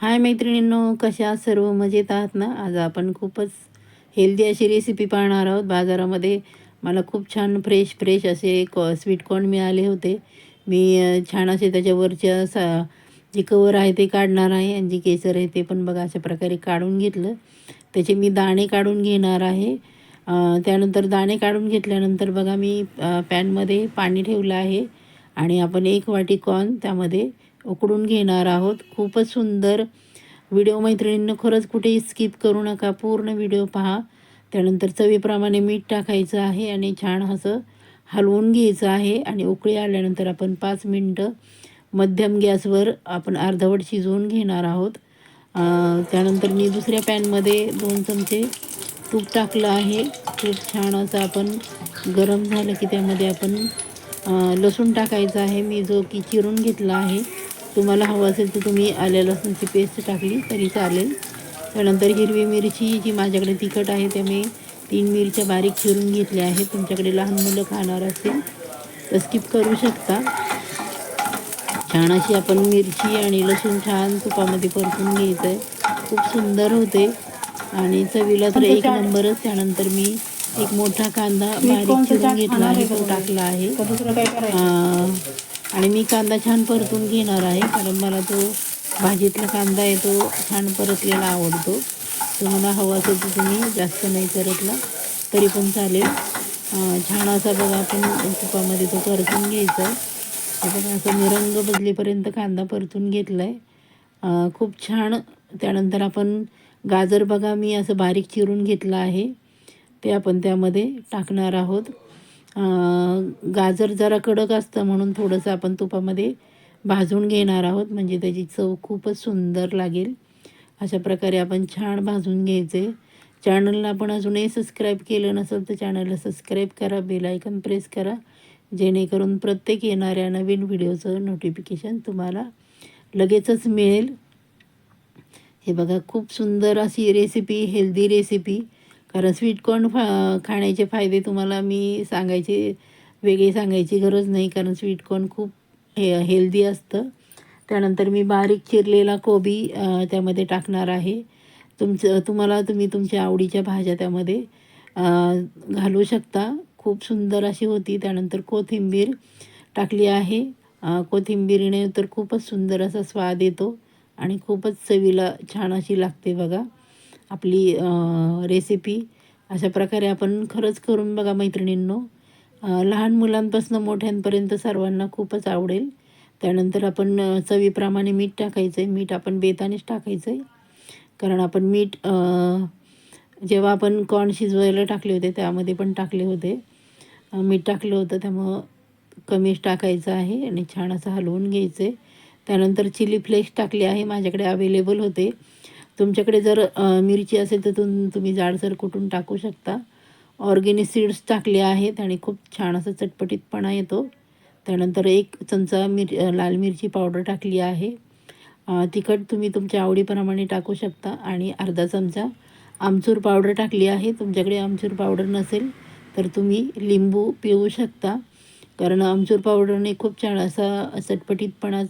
हाय मैत्रिणींनो कशा सर्व मजेत आहात ना? आज आपण खूपच हेल्दी अशी रेसिपी पाहणार आहोत. बाजारामध्ये मला खूप छान फ्रेश फ्रेश असे कॉ स्वीट कॉर्न मिळाले होते. मी छान असे त्याच्यावरच्या सा जे कवर आहे ते काढणार आहे आणि जे केसर आहे ते पण बघा अशा प्रकारे काढून घेतलं. त्याचे मी दाणे काढून घेणार आहे. त्यानंतर दाणे काढून घेतल्यानंतर बघा मी पॅनमध्ये पाणी ठेवलं आहे. आणि आपण एक वाटी कॉर्न त्यामध्ये उकडून घेणार आहोत. खूपच सुंदर व्हिडिओ मैत्रिणींना खरंच कुठेही स्किप करू नका. पूर्ण व्हिडिओ पहा. त्यानंतर चवीप्रमाणे मीठ टाकायचं आहे आणि छान असं हलवून घ्यायचं आहे आणि उकळी आल्यानंतर आपण पाच मिनटं मध्यम गॅसवर आपण अर्धवट शिजवून घेणार आहोत. त्यानंतर मी दुसऱ्या पॅनमध्ये दोन चमचे तूप टाकलं आहे. तूप छान असं आपण गरम झालं की त्यामध्ये आपण लसूण टाकायचं आहे. मी जो की चिरून घेतला आहे तुम्हाला हवं असेल तर तुम्ही आल्या लसूणची पेस्ट टाकली तरी चालेल. त्यानंतर हिरवी मिरची जी माझ्याकडे तिखट आहे त्या मी तीन मिरच्या बारीक चिरून घेतल्या आहेत. तुमच्याकडे लहान मुलं खाणार असेल तर स्किप करू शकता. छान अशी आपण मिरची आणि लसूण छान तुपामध्ये परतून घ्यायचं आहे खूप सुंदर होते. आणि चवीला तर एक नंबरच त्यानंतर मी एक मोठा कांदा बारीक चिरून घेतला आहे तो टाकला आहे. आणि मी कांदा छान परतून घेणार आहे कारण मला तो भाजीतला कांदा आहे तो छान परतलेला आवडतो. तुम्हाला हवा असेल तर तुम्ही जास्त नाही परतला तरी पण चालेल. छान असा बघा आपण तुपामध्ये तो परतून घ्यायचा आपण असं मी रंग बदलेपर्यंत कांदा परतून घेतला आहे खूप छान त्यानंतर आपण गाजर बघा मी असं बारीक चिरून घेतलं आहे. ते आपण त्यामध्ये टाकणार आहोत. गाजर जरा कडक असतं म्हणून थोडंसं आपण तुपामध्ये भाजून घेणार आहोत. म्हणजे त्याची चव खूपच सुंदर लागेल. अशा प्रकारे आपण छान भाजून घ्यायचे. चॅनलला आपण अजूनही सबस्क्राईब केलं नसेल तर चॅनलला सबस्क्राईब करा बेल आयकन प्रेस करा. जेणेकरून प्रत्येक येणाऱ्या नवीन व्हिडिओचं नोटिफिकेशन तुम्हाला लगेचच मिळेल. हे बघा खूप सुंदर अशी रेसिपी हेल्दी रेसिपी कारण स्वीट कॉर्न फा खाण्याचे फायदे तुम्हाला मी सांगायचे वेगळे सांगायची गरज नाही. कारण स्वीट कॉर्न खूप हे हेल्दी असतं. त्यानंतर मी बारीक चिरलेला कोबी त्यामध्ये टाकणार आहे. तुमचं तुम्हाला तुम्ही तुमच्या आवडीच्या भाज्या त्यामध्ये घालू शकता. खूप सुंदर अशी होती. त्यानंतर कोथिंबीर टाकली आहे. कोथिंबीरीने तर खूपच सुंदर असा स्वाद येतो आणि खूपच चवीला छान अशी लागते बघा. आपली रेसिपी अशा प्रकारे आपण खरंच करून बघा मैत्रिणींनो. लहान मुलांपासून मोठ्यांपर्यंत सर्वांना खूपच आवडेल. त्यानंतर आपण चवीप्रमाणे मीठ टाकायचं आहे मीठ आपण बेतानेच टाकायचं आहे कारण आपण मीठ जेव्हा आपण कॉर्न शिजवायला टाकले होते त्यामध्ये पण टाकले होते. मीठ टाकलं होतं त्यामुळं कमीच टाकायचं आहे आणि छान असं हलवून घ्यायचं आहे त्यानंतर चिली फ्लेक्स टाकले आहे माझ्याकडे अवेलेबल होते. तुमच्याकडे जर मिरची असेल तर तुम तुम्ही जाडसर कुटून टाकू शकता. ऑर्गेनिक सीड्स टाकले आहेत आणि खूप छान असं चटपटीतपणा येतो. त्यानंतर एक चमचा मिर लाल मिरची पावडर टाकली आहे. तिखट तुम्ही तुमच्या आवडीप्रमाणे टाकू शकता आणि अर्धा चमचा आमचूर पावडर टाकली आहे. तुमच्याकडे आमचूर पावडर नसेल तर तुम्ही लिंबू पिळू शकता. कारण आमचूर पावडरने खूप छान असा चटपटीतपणा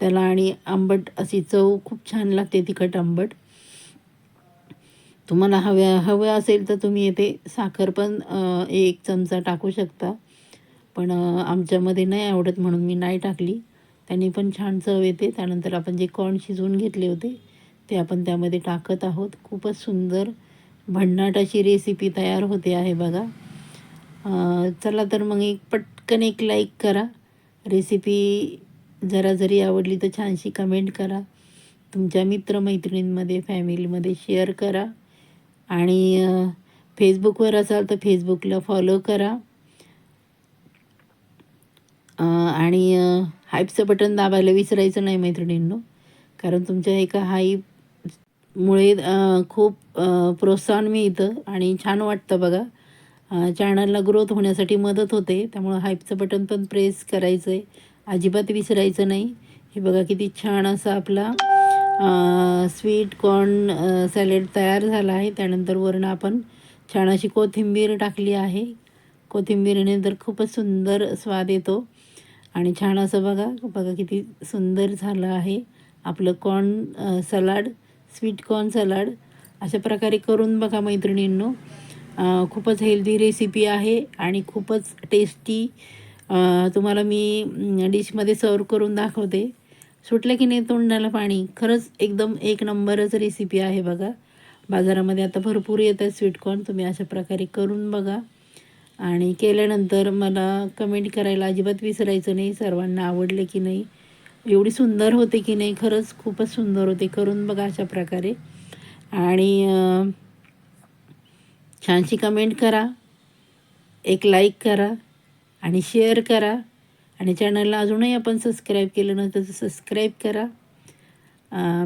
त्याला आणि आंबट अशी चव खूप छान लागते तिखट आंबट. तुम्हाला हव्या हवं असेल तर तुम्ही येथे साखर पण एक चमचा टाकू शकता. पण आमच्यामध्ये नाही आवडत म्हणून मी नाही टाकली. त्यांनी पण छान चव येते. त्यानंतर आपण जे कॉर्न शिजवून घेतले होते ते आपण त्यामध्ये टाकत आहोत. खूपच सुंदर भन्नाट अशी रेसिपी तयार होते आहे बघा. चला तर मग एक पटकन एक लाईक करा. रेसिपी जरा जरी आवडली तर छानशी कमेंट करा. तुमच्या मित्रमैत्रिणींमध्ये फॅमिलीमध्ये शेअर करा. आणि फेसबुकवर असाल तर फेसबुकला फॉलो करा. आणि हाईपचं बटन दाबायला विसरायचं नाही मैत्रिणींनो. कारण तुमच्या एका हाईपमुळे खूप प्रोत्साहन मिळतं आणि छान वाटतं बघा. चॅनलला ग्रोथ होण्यासाठी मदत होते. त्यामुळं हाईपचं बटन पण प्रेस करायचं आहे अजिबात विसरायचं नाही. हे बघा किती छान असा आपला स्वीट कॉर्न सॅलेड तयार झाला आहे. त्यानंतर वरून आपण छान अशी कोथिंबीर टाकली आहे. कोथिंबीरीने तर खूपच सुंदर स्वाद येतो. आणि छान असं बघा बघा किती सुंदर झालं आहे आपलं corn salad sweet corn salad अशा प्रकारे करून बघा मैत्रिणींनो. खूपच हेल्दी रेसिपी आहे आणि खूपच टेस्टी तुम्हाला मी डिशमध्ये सर्व करून दाखवते. सुटलं की नाही तोंडाला पाणी. खरंच एकदम एक नंबरच रेसिपी आहे बघा. बाजारामध्ये आता भरपूर येत आहे स्वीटकॉर्न तुम्ही अशा प्रकारे करून बघा. आणि केल्यानंतर मला कमेंट करायला अजिबात विसरायचं नाही. सर्वांना आवडले की नाही. एवढी सुंदर होते की नाही खरंच खूपच सुंदर होते. करून बघा अशा प्रकारे. आणि छानशी कमेंट करा. एक लाईक करा. आणि शेअर करा. आणि चॅनलला अजूनही आपण सबस्क्राईब केलं नव्हतं तर सबस्क्राईब करा.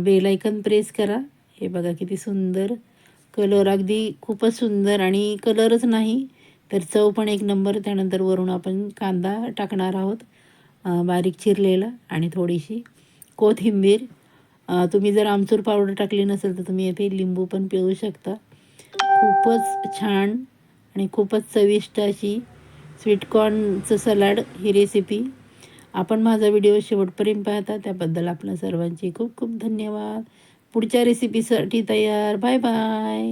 बेल आयकन प्रेस करा. हे बघा किती सुंदर. कलर अगदी खूपच सुंदर आणि कलरच नाही तर चव पण एक नंबर त्यानंतर वरून आपण कांदा टाकणार आहोत. बारीक चिरलेला आणि थोडीशी कोथिंबीर. तुम्ही जर आमचूर पावडर टाकली नसेल तर तुम्ही येथे लिंबू पण पिळू शकता. खूपच छान आणि खूपच चविष्ट अशी स्वीटकॉर्नचं सलाड ही रेसिपी आपण माझा व्हिडिओ शेवटपर्यंत पाहता त्याबद्दल आपल्या सर्वांचे खूप खूप धन्यवाद. पुढच्या रेसिपीसाठी तयार. Bye bye